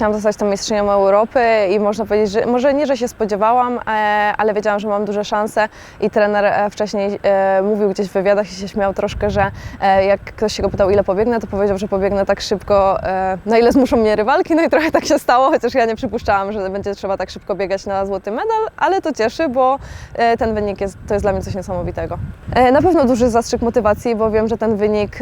chciałam zostać tą mistrzynią Europy i można powiedzieć, że może nie, że się spodziewałam, e, ale wiedziałam, że mam duże szanse i trener e, wcześniej e, mówił gdzieś w wywiadach i się śmiał troszkę, że jak ktoś się go pytał, ile pobiegnę, to powiedział, że pobiegnę tak szybko, na ile zmuszą mnie rywalki, no i trochę tak się stało, chociaż ja nie przypuszczałam, że będzie trzeba tak szybko biegać na złoty medal, ale to cieszy, bo ten wynik jest, to jest dla mnie coś niesamowitego. Na pewno duży zastrzyk motywacji, bo wiem, że ten wynik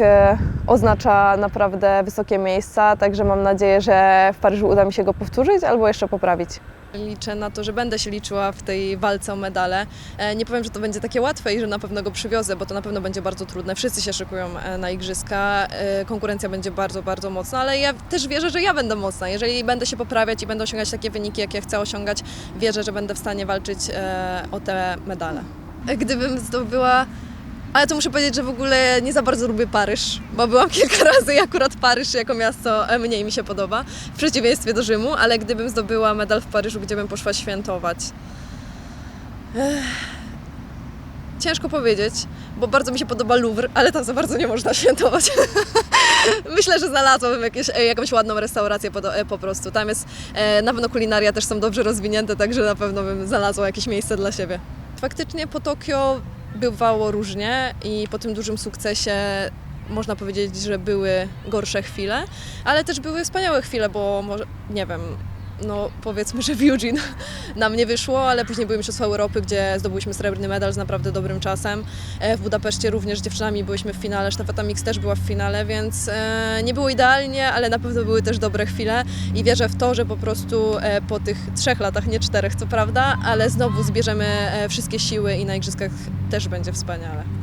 oznacza naprawdę wysokie miejsca, także mam nadzieję, że w Paryżu uda mi się go powtórzyć albo jeszcze poprawić. Liczę na to, że będę się liczyła w tej walce o medale. E, Nie powiem, że to będzie takie łatwe i że na pewno go przywiozę, bo to na pewno będzie bardzo trudne. Wszyscy się szykują e, na igrzyska, e, konkurencja będzie bardzo, bardzo mocna, ale ja też wierzę, że ja będę mocna. Jeżeli będę się poprawiać i będę osiągać takie wyniki, jakie chcę osiągać, wierzę, że będę w stanie walczyć o te medale. Gdybym zdobyła ale to muszę powiedzieć, że w ogóle nie za bardzo lubię Paryż, bo byłam kilka razy i akurat Paryż jako miasto e, mniej mi się podoba, w przeciwieństwie do Rzymu, ale gdybym zdobyła medal w Paryżu, gdzie bym poszła świętować? Ech. Ciężko powiedzieć, bo bardzo mi się podoba Louvre, ale tam za bardzo nie można świętować. Myślę, że znalazłabym jakieś, e, jakąś ładną restaurację po, e, po prostu. Tam jest, na pewno kulinaria też są dobrze rozwinięte, także na pewno bym znalazła jakieś miejsce dla siebie. Faktycznie po Tokio bywało różnie i po tym dużym sukcesie można powiedzieć, że były gorsze chwile, ale też były wspaniałe chwile, bo może, nie wiem, no powiedzmy, że w Eugene nam nie wyszło, ale później były Mistrzostwa Europy, gdzie zdobyliśmy srebrny medal z naprawdę dobrym czasem. E, W Budapeszcie również z dziewczynami byliśmy w finale, sztafeta mix też była w finale, więc e, nie było idealnie, ale na pewno były też dobre chwile i wierzę w to, że po prostu e, po tych trzech latach, nie czterech co prawda, ale znowu zbierzemy wszystkie siły i na igrzyskach też będzie wspaniale.